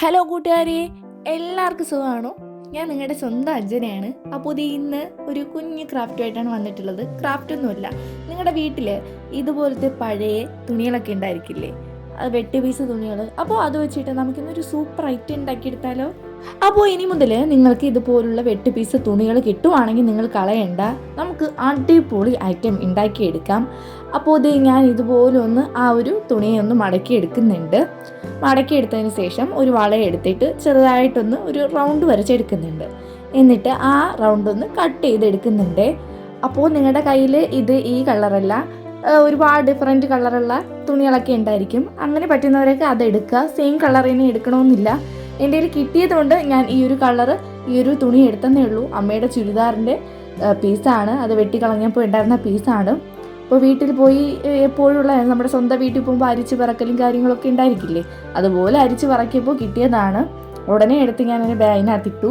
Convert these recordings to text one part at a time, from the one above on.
Hello കൂട്ടുകാരെ. എല്ലാവർക്കും സുഖമാണോ? ഞാൻ നിങ്ങളുടെ സ്വന്തം അജ്ജനയാണ്. അപ്പോൾ ഇത് ഇന്ന് ഒരു കുഞ്ഞു ക്രാഫ്റ്റുമായിട്ടാണ് വന്നിട്ടുള്ളത്. ക്രാഫ്റ്റ് ഒന്നുമില്ല. നിങ്ങളുടെ വീട്ടിൽ ഇതുപോലത്തെ പഴയ തുണികളൊക്കെ ഉണ്ടായിരിക്കില്ലേ? അത് വെട്ട് പീസ് തുണികൾ അപ്പോൾ അത് വെച്ചിട്ട് നമുക്കിന്നൊരു സൂപ്പർ ഐറ്റം ഉണ്ടാക്കിയെടുത്താലോ? അപ്പോൾ ഇനി മുതൽ നിങ്ങൾക്ക് ഇതുപോലുള്ള വെട്ട് പീസ് തുണികൾ കിട്ടുവാണെങ്കിൽ നിങ്ങൾ കളയണ്ട. നമുക്ക് അടിപൊളി ഐറ്റം ഉണ്ടാക്കിയെടുക്കാം. അപ്പോൾ ഇത് ഞാൻ ഇതുപോലെ ഒന്ന് ആ ഒരു തുണിയെ ഒന്ന് മടക്കി എടുക്കുന്നുണ്ട്. മടക്കി എടുത്തതിന് ശേഷം ഒരു വള എടുത്തിട്ട് ചെറുതായിട്ടൊന്ന് ഒരു റൗണ്ട് വരച്ചെടുക്കുന്നുണ്ട്. എന്നിട്ട് ആ റൗണ്ട് ഒന്ന് കട്ട് ചെയ്തെടുക്കുന്നുണ്ട്. അപ്പോൾ നിങ്ങളുടെ കയ്യിൽ ഇത് ഈ കളറല്ല ഒരുപാട് ഡിഫറെന്റ് കളറുള്ള തുണികളൊക്കെ ഉണ്ടായിരിക്കും. അങ്ങനെ പറ്റുന്നവരൊക്കെ അതെടുക്കുക സെയിം കളർ തന്നെ എടുക്കണമെന്നില്ല എന്റെ കയ്യിൽ കിട്ടിയതുകൊണ്ട് ഞാൻ ഈ ഒരു കളറ് ഈ ഒരു തുണി എടുത്തതേ ഉള്ളൂ. അമ്മയുടെ ചുരിദാറിന്റെ പീസാണ് അത് വെട്ടിക്കളഞ്ഞപ്പോൾ ഉണ്ടായിരുന്ന പീസാണ് അപ്പോൾ വീട്ടിൽ പോയി എപ്പോഴുള്ള നമ്മുടെ സ്വന്തം വീട്ടിൽ പോകുമ്പോൾ അരിച്ച് പറക്കലും കാര്യങ്ങളൊക്കെ ഉണ്ടായിരിക്കില്ലേ? അതുപോലെ അരിച്ച് പറക്കിയപ്പോൾ കിട്ടിയതാണ്. ഉടനെ എടുത്ത് ഞാൻ അതിന് ബാഗിനകത്തിട്ടു.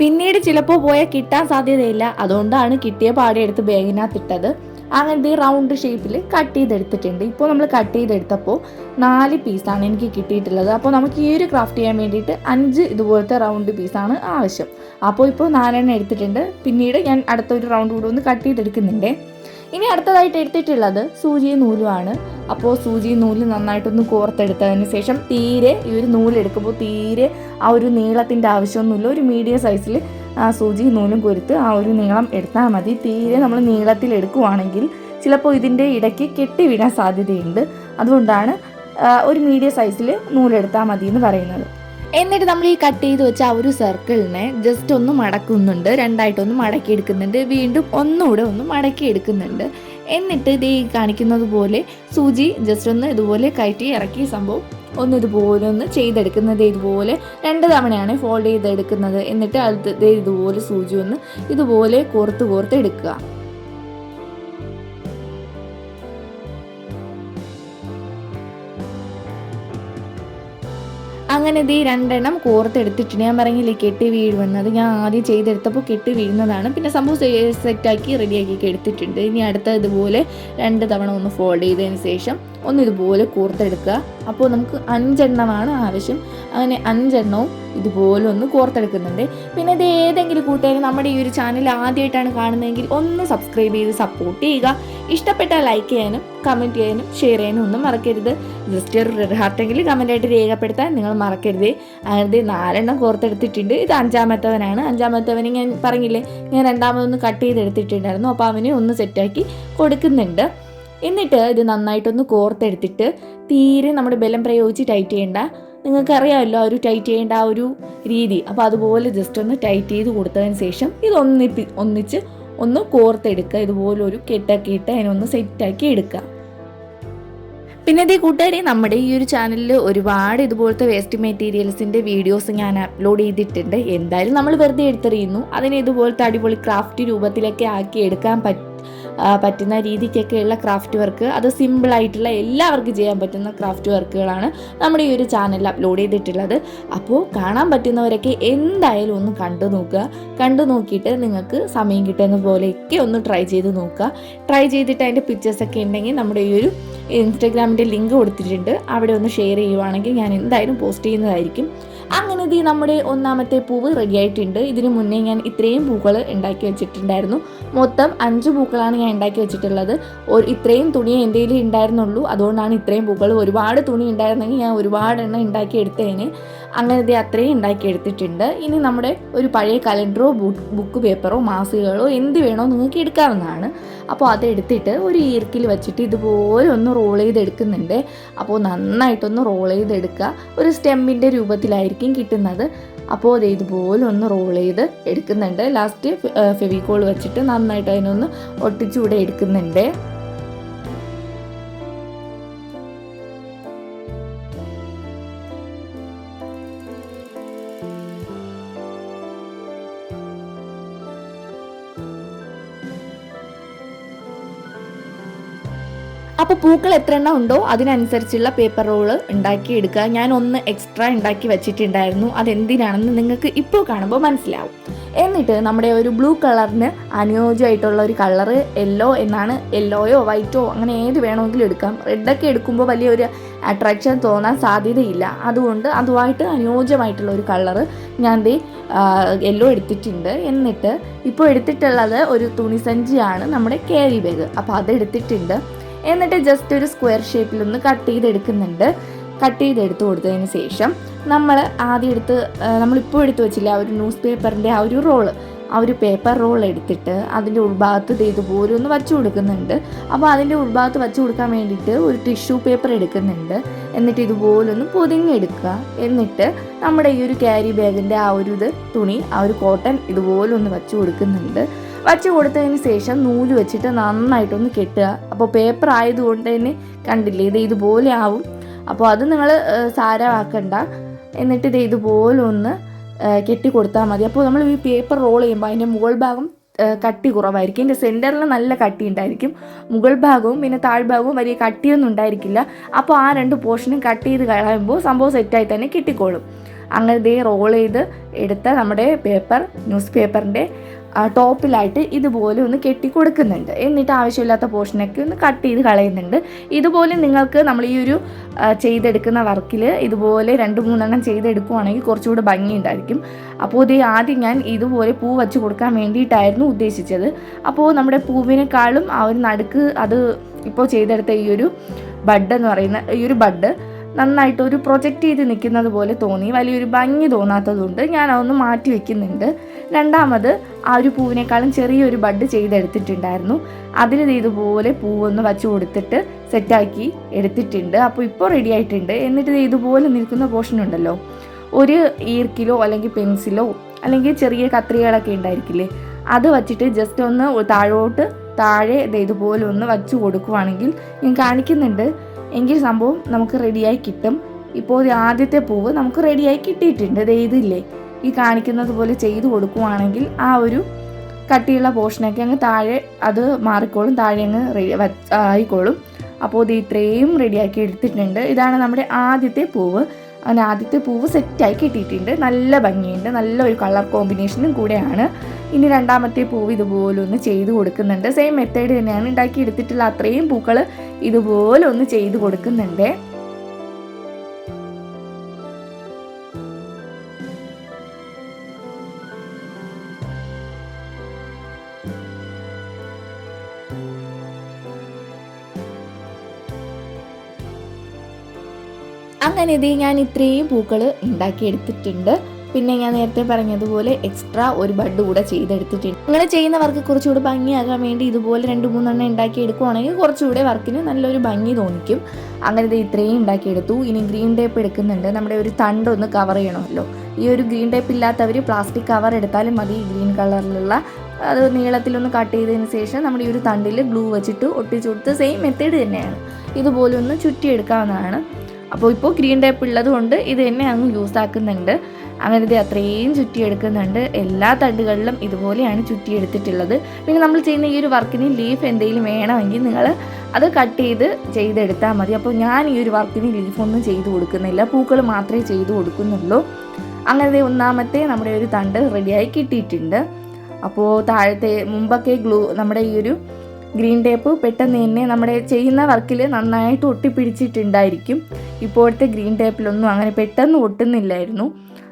പിന്നീട് ചിലപ്പോൾ പോയാൽ കിട്ടാൻ സാധ്യതയില്ല. അതുകൊണ്ടാണ് കിട്ടിയ പാടെ എടുത്ത് ബാഗിനകത്തിട്ടത്. അങ്ങനത്തെ റൗണ്ട് ഷേപ്പിൽ കട്ട് ചെയ്തെടുത്തിട്ടുണ്ട്. ഇപ്പോൾ നമ്മൾ കട്ട് ചെയ്തെടുത്തപ്പോൾ നാല് പീസാണ് എനിക്ക് കിട്ടിയിട്ടുള്ളത്. അപ്പോൾ നമുക്ക് ഈ ഒരു ക്രാഫ്റ്റ് ചെയ്യാൻ വേണ്ടിയിട്ട് അഞ്ച് ഇതുപോലത്തെ റൗണ്ട് പീസാണ് ആവശ്യം. അപ്പോൾ ഇപ്പോൾ നാലെണ്ണം എടുത്തിട്ടുണ്ട്. പിന്നീട് ഞാൻ അടുത്തൊരു റൗണ്ട് കൂടെ ഒന്ന് കട്ട് ചെയ്തെടുക്കുന്നുണ്ട്. ഇനി അടുത്തതായിട്ട് എടുത്തിട്ടുള്ളത് സൂചിയും നൂലുമാണ് അപ്പോൾ സൂചി നൂൽ നന്നായിട്ടൊന്ന് കോർത്തെടുത്തതിന് ശേഷം തീരെ ഈ ഒരു നൂലെടുക്കുമ്പോൾ തീരെ ആ ഒരു നീളത്തിന്റെ ആവശ്യമൊന്നുമില്ല. ഒരു മീഡിയം സൈസിൽ ആ സൂചി നൂലും കൊരുത്ത് ആ ഒരു നീളം എടുത്താൽ മതി. തീരെ നമ്മൾ നീളത്തിൽ എടുക്കുവാണെങ്കിൽ ചിലപ്പോൾ ഇതിന്റെ ഇടയ്ക്ക് കെട്ടി വീഴാൻ സാധ്യതയുണ്ട്. അതുകൊണ്ടാണ് ഒരു മീഡിയം സൈസിൽ നൂലെടുത്താൽ മതി എന്ന് പറയുന്നത്. എന്നിട്ട് നമ്മൾ ഈ കട്ട് ചെയ്ത് വെച്ച ആ ഒരു സർക്കിളിനെ ജസ്റ്റ് ഒന്ന് മടക്കുന്നുണ്ട്. രണ്ടായിട്ടൊന്ന് മടക്കി എടുക്കുന്നുണ്ട് വീണ്ടും ഒന്നുകൂടെ ഒന്ന് മടക്കി എടുക്കുന്നുണ്ട് എന്നിട്ട് ഇത് ഈ കാണിക്കുന്നത് പോലെ സൂചി ജസ്റ്റ് ഒന്ന് ഇതുപോലെ കയറ്റി ഇറക്കിയ സംഭവം ഒന്ന് ഇതുപോലെ ഒന്ന് ചെയ്തെടുക്കുന്നത് ഇതുപോലെ രണ്ട് തവണയാണ് ഫോൾഡ് ചെയ്തെടുക്കുന്നത്. എന്നിട്ട് അത് ഇതുപോലെ സൂചി ഒന്ന് ഇതുപോലെ കോർത്ത് കോർത്ത് എടുക്കുക. അങ്ങനെ ഇത് രണ്ടെണ്ണം കോർത്തെടുത്തിട്ട് ഞാൻ പറഞ്ഞില്ലേ കെട്ടി വീഴുമെന്നത് ഞാൻ ആദ്യം ചെയ്തെടുത്തപ്പോൾ കെട്ടി വീഴുന്നതാണ്. പിന്നെ സംഭവം സെറ്റാക്കി റെഡിയാക്കി എടുത്തിട്ടുണ്ട്. ഇനി അടുത്ത ഇതുപോലെ രണ്ട് തവണ ഒന്ന് ഫോൾഡ് ചെയ്തതിന് ശേഷം ഒന്ന് ഇതുപോലെ കോർത്തെടുക്കുക. അപ്പോൾ നമുക്ക് അഞ്ചെണ്ണമാണ് ആവശ്യം. അങ്ങനെ അഞ്ചെണ്ണവും ഇതുപോലെ ഒന്ന് കോർത്തെടുക്കുന്നുണ്ട്. പിന്നെ ഇത് ഏതെങ്കിലും കൂട്ടുകാർ നമ്മുടെ ഈ ഒരു ചാനൽ ആദ്യമായിട്ടാണ് കാണുന്നതെങ്കിൽ ഒന്ന് സബ്സ്ക്രൈബ് ചെയ്ത് സപ്പോർട്ട് ചെയ്യുക. ഇഷ്ടപ്പെട്ട ലൈക്ക് ചെയ്യാനും കമന്റ് ചെയ്യാനും ഷെയർ ചെയ്യാനും ഒന്നും മറക്കരുത്. ജസ്റ്റ് ഒരു റെഡ് ഹാർട്ടെങ്കിലും കമന്റായിട്ട് രേഖപ്പെടുത്താൻ നിങ്ങൾ മറക്കരുത്. അങ്ങനെ നാലെണ്ണം കോർത്തെടുത്തിട്ടുണ്ട്. ഇത് അഞ്ചാമത്തവനാണ്. അഞ്ചാമത്തവന് ഞാൻ പറഞ്ഞില്ലേ ഞാൻ രണ്ടാമതൊന്ന് കട്ട് ചെയ്തെടുത്തിട്ടുണ്ടായിരുന്നു. അപ്പോൾ അവന് ഒന്ന് സെറ്റാക്കി കൊടുക്കുന്നുണ്ട്. എന്നിട്ട് ഇത് നന്നായിട്ടൊന്ന് കോർത്തെടുത്തിട്ട് തീരെ നമ്മുടെ ബലം പ്രയോഗിച്ച് ടൈറ്റ് ചെയ്യേണ്ട. നിങ്ങൾക്കറിയാമല്ലോ ആ ഒരു ടൈറ്റ് ചെയ്യേണ്ട ആ ഒരു രീതി. അപ്പോൾ അതുപോലെ ജസ്റ്റ് ഒന്ന് ടൈറ്റ് ചെയ്ത് കൊടുത്തതിന് ശേഷം ഇത് ഒന്നിപ്പി ഒന്നിച്ച് ഒന്ന് കോർത്തെടുക്കുക. ഇതുപോലെ ഒരു കെട്ടൊക്കെ അതിനൊന്ന് സെറ്റാക്കി എടുക്കുക. പിന്നെ ഇതേ കൂട്ടുകാരെ നമ്മുടെ ഈ ഒരു ചാനലിൽ ഒരുപാട് ഇതുപോലത്തെ വേസ്റ്റ് മെറ്റീരിയൽസിന്റെ വീഡിയോസ് ഞാൻ അപ്ലോഡ് ചെയ്തിട്ടുണ്ട്. എന്തായാലും നമ്മൾ വെറുതെ എടുത്തെറിയുന്നു. അതിനെ ഇതുപോലത്തെ അടിപൊളി ക്രാഫ്റ്റ് രൂപത്തിലൊക്കെ ആക്കി എടുക്കാൻ പറ്റും പറ്റുന്ന രീതിക്കൊക്കെയുള്ള ക്രാഫ്റ്റ് വർക്ക് അത് സിമ്പിളായിട്ടുള്ള എല്ലാവർക്കും ചെയ്യാൻ പറ്റുന്ന ക്രാഫ്റ്റ് വർക്കുകളാണ് നമ്മുടെ ഈ ഒരു ചാനലിൽ അപ്ലോഡ് ചെയ്തിട്ടുള്ളത്. അപ്പോൾ കാണാൻ പറ്റുന്നവരൊക്കെ എന്തായാലും ഒന്ന് കണ്ടു നോക്കുക. കണ്ടു നോക്കിയിട്ട് നിങ്ങൾക്ക് സമയം കിട്ടുന്ന പോലെയൊക്കെ ഒന്ന് ട്രൈ ചെയ്ത് നോക്കുക. ട്രൈ ചെയ്തിട്ട് അതിന്റെ പിക്ചേഴ്സൊക്കെ ഉണ്ടെങ്കിൽ നമ്മുടെ ഈ ഒരു ഇൻസ്റ്റഗ്രാമിന്റെ ലിങ്ക് കൊടുത്തിട്ടുണ്ട്. അവിടെ ഒന്ന് ഷെയർ ചെയ്യുവാണെങ്കിൽ ഞാൻ എന്തായാലും പോസ്റ്റ് ചെയ്യുന്നതായിരിക്കും. അങ്ങനെ ഇത് നമ്മുടെ ഒന്നാമത്തെ പൂവ് റെഡി ആയിട്ടുണ്ട്. ഇതിന് മുന്നേ ഞാൻ ഇത്രയും പൂക്കൾ ഉണ്ടാക്കി വെച്ചിട്ടുണ്ടായിരുന്നു. മൊത്തം അഞ്ച് പൂക്കളാണ് ഞാൻ ഉണ്ടാക്കി വെച്ചിട്ടുള്ളത്. ഒരു ഇത്രയും തുണി എന്റെ ഉണ്ടായിരുന്നുള്ളൂ. അതുകൊണ്ടാണ് ഇത്രയും പൂക്കൾ ഒരുപാട് തുണി ഉണ്ടായിരുന്നെങ്കിൽ ഞാൻ ഒരുപാട് എണ്ണം ഉണ്ടാക്കി എടുത്തതിന് അങ്ങനെ ഇത് അത്രയും ഉണ്ടാക്കി എടുത്തിട്ടുണ്ട്. ഇനി നമ്മുടെ ഒരു പഴയ കലണ്ടറോ ബുക്ക് പേപ്പറോ മാസികകളോ എന്ത് വേണോ നിങ്ങൾക്ക് എടുക്കാവുന്നതാണ്. അപ്പോൾ അതെടുത്തിട്ട് ഒരു ഈർക്കിൽ വെച്ചിട്ട് ഇതുപോലെ ഒന്ന് റോൾ ചെയ്തെടുക്കുന്നുണ്ട്. അപ്പോൾ നന്നായിട്ടൊന്ന് റോൾ ചെയ്തെടുക്കുക. ഒരു സ്റ്റെമ്മിന്റെ രൂപത്തിലായിരിക്കും കിട്ടുന്നത്. അപ്പോൾ അത് ഇതുപോലെ ഒന്ന് റോൾ ചെയ്ത് എടുക്കുന്നുണ്ട്. ലാസ്റ്റ് ഫെവിക്കോൾ വെച്ചിട്ട് നന്നായിട്ട് അതിനൊന്ന് ഒട്ടിച്ചുകൂടെ എടുക്കുന്നുണ്ട്. അപ്പോൾ പൂക്കൾ എത്ര എണ്ണം ഉണ്ടോ അതിനനുസരിച്ചുള്ള പേപ്പർ റോൾ ഉണ്ടാക്കി എടുക്കുക ഞാൻ ഒന്ന് എക്സ്ട്രാ ഉണ്ടാക്കി വെച്ചിട്ടുണ്ടായിരുന്നു. അതെന്തിനാണെന്ന് നിങ്ങൾക്ക് ഇപ്പോൾ കാണുമ്പോൾ മനസ്സിലാവും. എന്നിട്ട് നമ്മുടെ ഒരു ബ്ലൂ കളറിന് അനുയോജ്യമായിട്ടുള്ള ഒരു കളർ യെല്ലോ എന്നാണ് യെല്ലോയോ വൈറ്റോ അങ്ങനെ ഏത് വേണമെങ്കിലും എടുക്കാം. റെഡൊക്കെ എടുക്കുമ്പോൾ വലിയൊരു അട്രാക്ഷൻ തോന്നാൻ സാധ്യതയില്ല. അതുകൊണ്ട് അതുമായിട്ട് അനുയോജ്യമായിട്ടുള്ള ഒരു കളറ് ഞാൻ ദേ യെല്ലോ എടുത്തിട്ടുണ്ട്. എന്നിട്ട് ഇപ്പോൾ എടുത്തിട്ടുള്ളത് ഒരു തുണിസഞ്ചിയാണ് നമ്മുടെ ക്യാരി ബാഗ് അപ്പോൾ അത് എടുത്തിട്ടുണ്ട്. എന്നിട്ട് ജസ്റ്റ് ഒരു സ്ക്വയർ ഷേപ്പിലൊന്ന് കട്ട് ചെയ്തെടുക്കുന്നുണ്ട്. കട്ട് ചെയ്തെടുത്ത് കൊടുത്തതിന് ശേഷം നമ്മൾ ആദ്യം എടുത്ത് നമ്മളിപ്പോൾ എടുത്തു വെച്ചില്ല ആ ഒരു ന്യൂസ് പേപ്പറിന്റെ ആ ഒരു റോൾ ആ ഒരു പേപ്പർ റോൾ എടുത്തിട്ട് അതിന്റെ ഉൾഭാഗത്ത് ഇതുപോലെ ഒന്ന് വച്ചു കൊടുക്കുന്നുണ്ട്. അപ്പോൾ അതിന്റെ ഉൾഭാഗത്ത് വച്ചു കൊടുക്കാൻ വേണ്ടിയിട്ട് ഒരു ടിഷ്യൂ പേപ്പർ എടുക്കുന്നുണ്ട്. എന്നിട്ട് ഇതുപോലൊന്ന് പൊതിഞ്ഞെടുക്കുക. എന്നിട്ട് നമ്മുടെ ഈ ഒരു ക്യാരി ബാഗിന്റെ ആ ഒരു ഇത് തുണി ആ ഒരു കോട്ടൺ ഇതുപോലെ ഒന്ന് വച്ചു കൊടുക്കുന്നുണ്ട്. വച്ചു കൊടുത്തതിന് ശേഷം നൂൽ വെച്ചിട്ട് നന്നായിട്ടൊന്ന് കെട്ടുക. അപ്പോൾ പേപ്പർ ആയതുകൊണ്ട് തന്നെ കണ്ടില്ലേ ഇത് ഇതുപോലെ ആവും. അപ്പോൾ അത് നിങ്ങൾ സാരമാക്കണ്ട. എന്നിട്ട് ഇത് ഇതുപോലെ ഒന്ന് കെട്ടി കൊടുത്താൽ മതി. അപ്പോൾ നമ്മൾ ഈ പേപ്പർ റോൾ ചെയ്യുമ്പോൾ അതിന്റെ മുകൾ ഭാഗം കട്ടി കുറവായിരിക്കും. ഇതിന്റെ സെന്ററിൽ നല്ല കട്ടി ഉണ്ടായിരിക്കും. മുകൾ ഭാഗവും പിന്നെ താഴ്ഭാഗവും വലിയ കട്ടിയൊന്നും ഉണ്ടായിരിക്കില്ല. അപ്പോൾ ആ രണ്ട് പോർഷനും കട്ട് ചെയ്ത് കളയുമ്പോൾ സംഭവം സെറ്റായി തന്നെ കിട്ടിക്കോളും. അങ്ങനെ ദേ റോൾ ചെയ്ത് എടുത്ത നമ്മുടെ പേപ്പർ ന്യൂസ് പേപ്പറിന്റെ ടോപ്പിലായിട്ട് ഇതുപോലെ ഒന്ന് കെട്ടി കൊടുക്കുന്നുണ്ട് എന്നിട്ട് ആവശ്യമില്ലാത്ത പോർഷനൊക്കെ ഒന്ന് കട്ട് ചെയ്ത് കളയുന്നുണ്ട്. ഇതുപോലെ നിങ്ങൾക്ക് നമ്മൾ ഈ ഒരു ചെയ്തെടുക്കുന്ന വർക്കിൽ ഇതുപോലെ രണ്ട് മൂന്നെണ്ണം ചെയ്തെടുക്കുവാണെങ്കിൽ കുറച്ചുകൂടെ ഭംഗിയുണ്ടായിരിക്കും. അപ്പോൾ ഇത് ആദ്യം ഞാൻ ഇതുപോലെ പൂ വച്ച് കൊടുക്കാൻ വേണ്ടിയിട്ടായിരുന്നു ഉദ്ദേശിച്ചത്. അപ്പോൾ നമ്മുടെ പൂവിനേക്കാളും ആ ഒരു നടുക്ക് അത് ഇപ്പോൾ ചെയ്തെടുത്ത ഈ ഒരു ബഡ് എന്ന് പറയുന്ന ഈ ഒരു ബഡ് നന്നായിട്ട് ഒരു പ്രൊജക്റ്റ് ചെയ്ത് നിൽക്കുന്നത് പോലെ തോന്നി. വലിയൊരു ഭംഗി തോന്നാത്തതുകൊണ്ട് ഞാൻ അതൊന്ന് മാറ്റി വെക്കുന്നുണ്ട്. രണ്ടാമത് ആ ഒരു പൂവിനേക്കാളും ചെറിയൊരു ബഡ് ചെയ്തെടുത്തിട്ടുണ്ടായിരുന്നു. അതിൽ ഇതുപോലെ പൂവൊന്ന് വച്ചു കൊടുത്തിട്ട് സെറ്റാക്കി എടുത്തിട്ടുണ്ട്. അപ്പോൾ ഇപ്പോൾ റെഡി ആയിട്ടുണ്ട്. എന്നിട്ട് ഇതുപോലെ നിൽക്കുന്ന പോർഷൻ ഉണ്ടല്ലോ. ഒരു ഈർക്കിലോ അല്ലെങ്കിൽ പെൻസിലോ അല്ലെങ്കിൽ ചെറിയ കത്രികകളൊക്കെ ഉണ്ടായിരിക്കില്ലേ? അത് വച്ചിട്ട് ജസ്റ്റ് ഒന്ന് താഴോട്ട് താഴെ ഇതുപോലെ ഒന്ന് വച്ചു കൊടുക്കുവാണെങ്കിൽ ഞാൻ കാണിക്കുന്നുണ്ട്. എങ്കിൽ സംഭവം നമുക്ക് റെഡിയായി കിട്ടും. ഇപ്പോൾ ആദ്യത്തെ പൂവ് നമുക്ക് റെഡിയായി കിട്ടിയിട്ടുണ്ട്. ഇത് ഇതില്ലേ? ഈ കാണിക്കുന്നത് പോലെ ചെയ്തു കൊടുക്കുവാണെങ്കിൽ ആ ഒരു കട്ടിയുള്ള പോർഷനൊക്കെ അങ്ങ് താഴെ അത് മാറിക്കോളും താഴെ അങ്ങ് ആയിക്കോളും. അപ്പോൾ ഇത് ഇത്രയും റെഡിയാക്കി എടുത്തിട്ടുണ്ട്. ഇതാണ് നമ്മുടെ ആദ്യത്തെ പൂവ്. അങ്ങനെ ആദ്യത്തെ പൂവ് സെറ്റായി കിട്ടിയിട്ടുണ്ട്. നല്ല ഭംഗിയുണ്ട്. നല്ല ഒരു കളർ കോമ്പിനേഷനും കൂടെയാണ്. ഇനി രണ്ടാമത്തെ പൂവ് ഇതുപോലെ ഒന്ന് ചെയ്ത് കൊടുക്കുന്നുണ്ട്. സെയിം മെത്തേഡ് തന്നെയാണ്. ഉണ്ടാക്കി എടുത്തിട്ടുള്ള അത്രയും പൂക്കൾ ഇതുപോലെ ഒന്ന് ചെയ്ത് കൊടുക്കുന്നുണ്ട്. അങ്ങനെ ഇത് ഞാൻ ഇത്രയും പൂക്കൾ ഉണ്ടാക്കിയെടുത്തിട്ടുണ്ട്. പിന്നെ ഞാൻ നേരത്തെ പറഞ്ഞതുപോലെ എക്സ്ട്രാ ഒരു ബഡ് കൂടെ ചെയ്തെടുത്തിട്ടുണ്ട്. അങ്ങനെ ചെയ്യുന്നവർക്ക് കുറച്ചുകൂടി ഭംഗിയാകാൻ വേണ്ടി ഇതുപോലെ രണ്ട് മൂന്നെണ്ണം ഉണ്ടാക്കി എടുക്കുവാണെങ്കിൽ കുറച്ചുകൂടെ വർക്കിന് നല്ലൊരു ഭംഗി തോന്നിക്കും. അങ്ങനെ ഇത് ഇത്രയും ഉണ്ടാക്കിയെടുത്തു. ഇനി ഗ്രീൻ ടേപ്പ് എടുക്കുന്നുണ്ട്. നമ്മുടെ ഒരു തണ്ടൊന്ന് കവർ ചെയ്യണമല്ലോ. ഈ ഒരു ഗ്രീൻ ടേപ്പ് ഇല്ലാത്തവർ പ്ലാസ്റ്റിക് കവർ എടുത്താലും മതി. ഗ്രീൻ കളറിലുള്ള അത് നീളത്തിലൊന്ന് കട്ട് ചെയ്തതിന് ശേഷം നമ്മുടെ ഈ ഒരു തണ്ടിൽ ഗ്ലൂ വെച്ചിട്ട് ഒട്ടിച്ചു കൊടുത്ത് സെയിം മെത്തേഡ് തന്നെയാണ്. ഇതുപോലെ ഒന്ന് ചുറ്റിയെടുക്കാവുന്നതാണ്. അപ്പോൾ ഇപ്പോൾ ഗ്രീൻ ടേപ്പ് ഉള്ളത് കൊണ്ട് ഇത് തന്നെ അങ്ങ് യൂസ് ആക്കുന്നുണ്ട്. അങ്ങനെ ഇത് അത്രയും ചുറ്റിയെടുക്കുന്നുണ്ട്. എല്ലാ തണ്ടുകളിലും ഇതുപോലെയാണ് ചുറ്റിയെടുത്തിട്ടുള്ളത്. പിന്നെ നമ്മൾ ചെയ്യുന്ന ഈ ഒരു വർക്കിന് ലീഫ് എന്തെങ്കിലും വേണമെങ്കിൽ നിങ്ങൾ അത് കട്ട് ചെയ്ത് ചെയ്തെടുത്താൽ മതി. അപ്പോൾ ഞാൻ ഈ ഒരു വർക്കിന് ലീഫൊന്നും ചെയ്തു കൊടുക്കുന്നില്ല. പൂക്കൾ മാത്രമേ ചെയ്തു കൊടുക്കുന്നുള്ളൂ. അങ്ങനെ ഒന്നാമത്തെ നമ്മുടെ ഒരു തണ്ട് റെഡിയായി കിട്ടിയിട്ടുണ്ട്. അപ്പോൾ താഴത്തെ മുമ്പൊക്കെ ഗ്ലൂ നമ്മുടെ ഈ ഒരു ഗ്രീൻ ടേപ്പ് പെട്ടെന്ന് തന്നെ നമ്മുടെ ചെയ്യുന്ന വർക്കിൽ നന്നായിട്ട് ഒട്ടിപ്പിടിച്ചിട്ടുണ്ടായിരിക്കും. ഇപ്പോഴത്തെ ഗ്രീൻ ടേപ്പിലൊന്നും അങ്ങനെ പെട്ടെന്ന് ഒട്ടുന്നില്ലായിരുന്നു.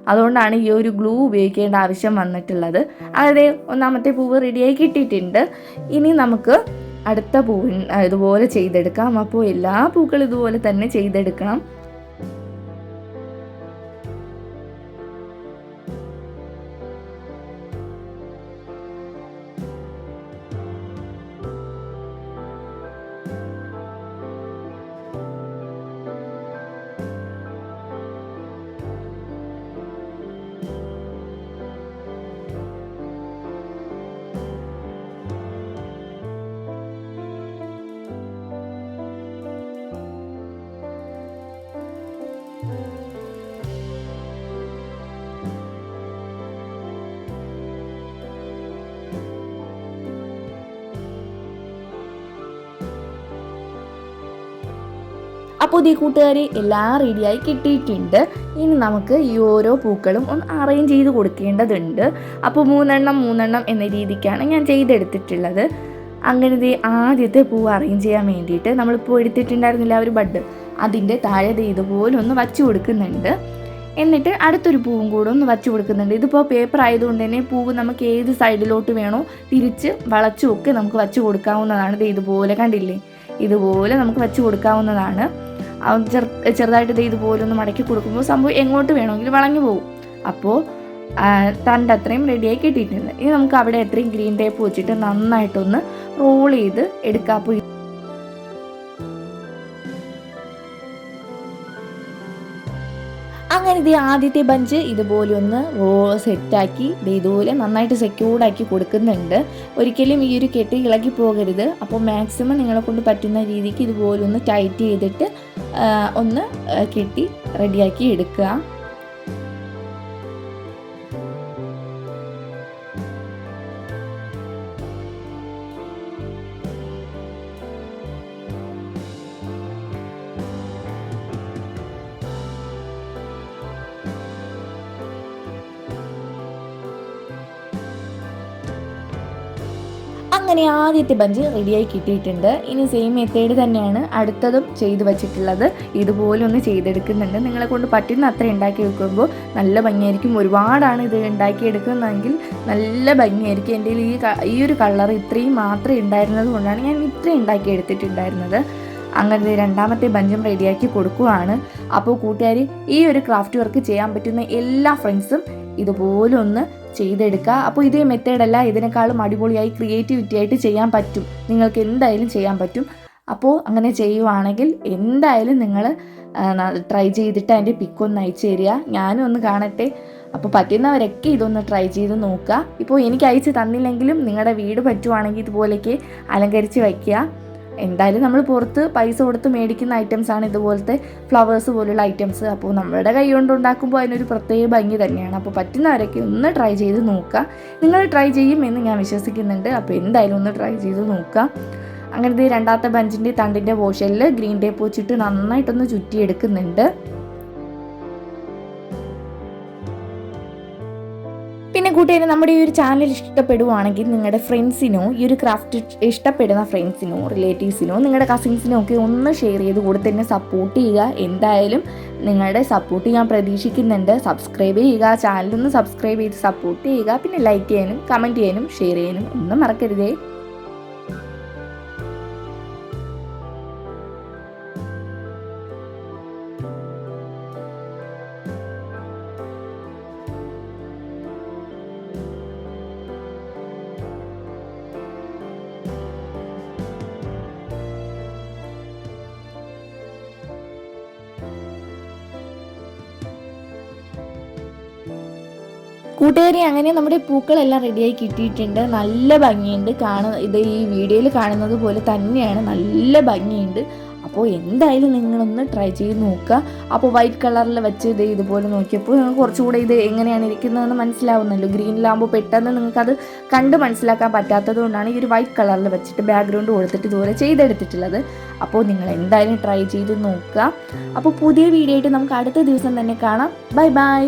അതുകൊണ്ടാണ് ഈ ഒരു ഗ്ലൂ ഉപയോഗിക്കേണ്ട ആവശ്യം വന്നിട്ടുള്ളത്. അതെ ഒന്നാമത്തെ പൂവ് റെഡിയായി കിട്ടിയിട്ടുണ്ട്. ഇനി നമുക്ക് അടുത്ത പൂവിൻ ഇതുപോലെ ചെയ്തെടുക്കാം. അപ്പോൾ എല്ലാ പൂക്കളും ഇതുപോലെ തന്നെ ചെയ്തെടുക്കണം. അപ്പോൾ ഈ കൂട്ടുകാരെ എല്ലാം റെഡിയായി കിട്ടിയിട്ടുണ്ട്. ഇനി നമുക്ക് ഈ ഓരോ പൂക്കളും ഒന്ന് അറേഞ്ച് ചെയ്ത് കൊടുക്കേണ്ടതുണ്ട്. അപ്പോൾ മൂന്നെണ്ണം മൂന്നെണ്ണം എന്ന രീതിക്കാണ് ഞാൻ ചെയ്തെടുത്തിട്ടുള്ളത്. അങ്ങനെ ദേ ആദ്യത്തെ പൂവ് അറേഞ്ച് ചെയ്യാൻ വേണ്ടിയിട്ട് നമ്മളിപ്പോൾ എടുത്തിട്ടുണ്ടായിരുന്നില്ല ഒരു ബഡ്. അതിന്റെ താഴെ ഇതുപോലെ ഒന്ന് വച്ചു കൊടുക്കുന്നുണ്ട്. എന്നിട്ട് അടുത്തൊരു പൂവും കൂടെ ഒന്ന് വച്ചു കൊടുക്കുന്നുണ്ട്. ഇതിപ്പോൾ പേപ്പർ ആയതുകൊണ്ട് തന്നെ പൂവ് നമുക്ക് ഏത് സൈഡിലോട്ട് വേണോ തിരിച്ച് വളച്ചു ഒക്കെ നമുക്ക് വച്ചു കൊടുക്കാവുന്നതാണ്. ഇത് ഇതുപോലെ കണ്ടില്ലേ? ഇതുപോലെ നമുക്ക് വച്ചു കൊടുക്കാവുന്നതാണ്. ചെറു ചെറുതായിട്ട് ദേ ഇതുപോലെ ഒന്ന് മടക്കി കൊടുക്കുമ്പോൾ സംഭവം എങ്ങോട്ട് വേണമെങ്കിലും വളഞ്ഞു പോകും. അപ്പോൾ തണ്ട് അത്രയും റെഡിയായി കിട്ടിയിട്ടുണ്ട്. ഇനി നമുക്ക് അവിടെ എത്രയും ഗ്രീൻ ടേപ്പ് വെച്ചിട്ട് നന്നായിട്ടൊന്ന് റോൾ ചെയ്ത് എടുക്കാം. അപ്പോൾ അങ്ങനെ ഇതേ ആദ്യത്തെ ബഞ്ച് ഇതുപോലെ ഒന്ന് സെറ്റാക്കി ഇത് ഇതുപോലെ നന്നായിട്ട് സെക്യൂർഡാക്കി കൊടുക്കുന്നുണ്ട്. ഒരിക്കലും ഈ ഒരു കെട്ട് ഇളകി പോകരുത്. അപ്പോൾ മാക്സിമം നിങ്ങളെ കൊണ്ട് പറ്റുന്ന രീതിക്ക് ഇതുപോലെ ഒന്ന് ടൈറ്റ് ചെയ്തിട്ട് ഒന്ന് കെട്ടി റെഡിയാക്കി എടുക്കുക. അങ്ങനെ ആദ്യത്തെ ബഞ്ച് റെഡിയായി കിട്ടിയിട്ടുണ്ട്. ഇനി സെയിം മെത്തേഡ് തന്നെയാണ് അടുത്തതും ചെയ്തു വച്ചിട്ടുള്ളത്. ഇതുപോലെ ഒന്ന് ചെയ്തെടുക്കുന്നുണ്ട്. നിങ്ങളെ കൊണ്ട് പറ്റുന്ന അത്ര ഉണ്ടാക്കി വെക്കുമ്പോൾ നല്ല ഭംഗിയായിരിക്കും. ഒരുപാടാണ് ഇത് ഉണ്ടാക്കിയെടുക്കുന്നതെങ്കിൽ നല്ല ഭംഗിയായിരിക്കും. എന്റെ ഈ ഈ ഒരു കളർ ഇത്രയും മാത്രമേ ഉണ്ടായിരുന്നത് കൊണ്ടാണ് ഞാൻ ഇത്രയും ഉണ്ടാക്കിയെടുത്തിട്ടുണ്ടായിരുന്നത് അങ്ങനെ രണ്ടാമത്തെ ബഞ്ചും റെഡിയാക്കി കൊടുക്കുവാണ്. അപ്പോൾ കൂട്ടുകാർ ഈ ഒരു ക്രാഫ്റ്റ് വർക്ക് ചെയ്യാൻ പറ്റുന്ന എല്ലാ ഫ്രണ്ട്സും ഇതുപോലെ ഒന്ന് ചെയ്തെടുക്കുക. അപ്പോൾ ഇതേ മെത്തേഡല്ല ഇതിനേക്കാളും അടിപൊളിയായി ക്രിയേറ്റിവിറ്റി ആയിട്ട് ചെയ്യാൻ പറ്റും. നിങ്ങൾക്ക് എന്തായാലും ചെയ്യാൻ പറ്റും. അപ്പോൾ അങ്ങനെ ചെയ്യുവാണെങ്കിൽ എന്തായാലും നിങ്ങൾ ട്രൈ ചെയ്തിട്ട് അതിന്റെ പിക്കൊന്ന് അയച്ചു തരിക. ഞാനും ഒന്ന് കാണട്ടെ. അപ്പോൾ പറ്റുന്നവരൊക്കെ ഇതൊന്ന് ട്രൈ ചെയ്ത് നോക്കുക. ഇപ്പോൾ എനിക്ക് അയച്ച് തന്നില്ലെങ്കിലും നിങ്ങളുടെ വീട് പറ്റുവാണെങ്കിൽ ഇതുപോലെയൊക്കെ അലങ്കരിച്ച് വയ്ക്കുക. എന്തായാലും നമ്മൾ പുറത്ത് പൈസ കൊടുത്ത് മേടിക്കുന്ന ഐറ്റംസ് ആണ് ഇതുപോലത്തെ ഫ്ലവേഴ്സ് പോലുള്ള ഐറ്റംസ് അപ്പോൾ നമ്മുടെ കൈ കൊണ്ട് ഉണ്ടാക്കുമ്പോൾ അതിനൊരു പ്രത്യേക ഭംഗി തന്നെയാണ്. അപ്പോൾ പറ്റുന്നവരൊക്കെ ഒന്ന് ട്രൈ ചെയ്ത് നോക്കുക. നിങ്ങൾ ട്രൈ ചെയ്യും എന്ന് ഞാൻ വിശ്വസിക്കുന്നുണ്ട്. അപ്പോൾ എന്തായാലും ഒന്ന് ട്രൈ ചെയ്ത് നോക്കുക. അങ്ങനത്തെ രണ്ടാമത്തെ ബഞ്ചിന്റെ തണ്ടിന്റെ പോഷനിൽ ഗ്രീൻ ടേപ്പ് വെച്ചിട്ട് നന്നായിട്ടൊന്ന് ചുറ്റിയെടുക്കുന്നുണ്ട്. കൂട്ടുകാരെ നമ്മുടെ ഈ ഒരു ചാനൽ ഇഷ്ടപ്പെടുവാണെങ്കിൽ നിങ്ങളുടെ ഫ്രണ്ട്സിനോ ഈ ഒരു ക്രാഫ്റ്റ് ഇഷ്ടപ്പെടുന്ന ഫ്രണ്ട്സിനോ റിലേറ്റീവ്സിനോ നിങ്ങളുടെ കസിൻസിനോ ഒക്കെ ഒന്ന് ഷെയർ ചെയ്ത് കൂടെ തന്നെ സപ്പോർട്ട് ചെയ്യുക. എന്തായാലും നിങ്ങളുടെ സപ്പോർട്ട് ഞാൻ പ്രതീക്ഷിക്കുന്നുണ്ട്. സബ്സ്ക്രൈബ് ചെയ്യുക ചാനലൊന്ന് സബ്സ്ക്രൈബ് ചെയ്ത് സപ്പോർട്ട് ചെയ്യുക. പിന്നെ ലൈക്ക് ചെയ്യാനും കമന്റ് ചെയ്യാനും ഷെയർ ചെയ്യാനും ഒന്നും മറക്കരുതേ. കൂട്ടുകാരി അങ്ങനെ നമ്മുടെ പൂക്കളെല്ലാം റെഡിയായി കിട്ടിയിട്ടുണ്ട്. നല്ല ഭംഗിയുണ്ട്. കാണുന്ന ഇത് ഈ വീഡിയോയിൽ കാണുന്നത് പോലെ തന്നെയാണ്. നല്ല ഭംഗിയുണ്ട്. അപ്പോൾ എന്തായാലും നിങ്ങളൊന്ന് ട്രൈ ചെയ്ത് നോക്കുക. അപ്പോൾ വൈറ്റ് കളറിൽ വെച്ച് ഇത് ഇതുപോലെ നോക്കിയപ്പോൾ നിങ്ങൾക്ക് കുറച്ചുകൂടെ ഇത് എങ്ങനെയാണ് ഇരിക്കുന്നതെന്ന് മനസ്സിലാവുന്നല്ലോ. ഗ്രീനിലാകുമ്പോൾ പെട്ടെന്ന് നിങ്ങൾക്കത് കണ്ട് മനസ്സിലാക്കാൻ പറ്റാത്തത് കൊണ്ടാണ് ഈ ഒരു വൈറ്റ് കളറിൽ വെച്ചിട്ട് ബാക്ക്ഗ്രൗണ്ട് കൊടുത്തിട്ട് ഇതുപോലെ ചെയ്തെടുത്തിട്ടുള്ളത്. അപ്പോൾ നിങ്ങൾ എന്തായാലും ട്രൈ ചെയ്ത് നോക്കുക. അപ്പോൾ പുതിയ വീഡിയോ ആയിട്ട് നമുക്ക് അടുത്ത ദിവസം തന്നെ കാണാം. Bye bye.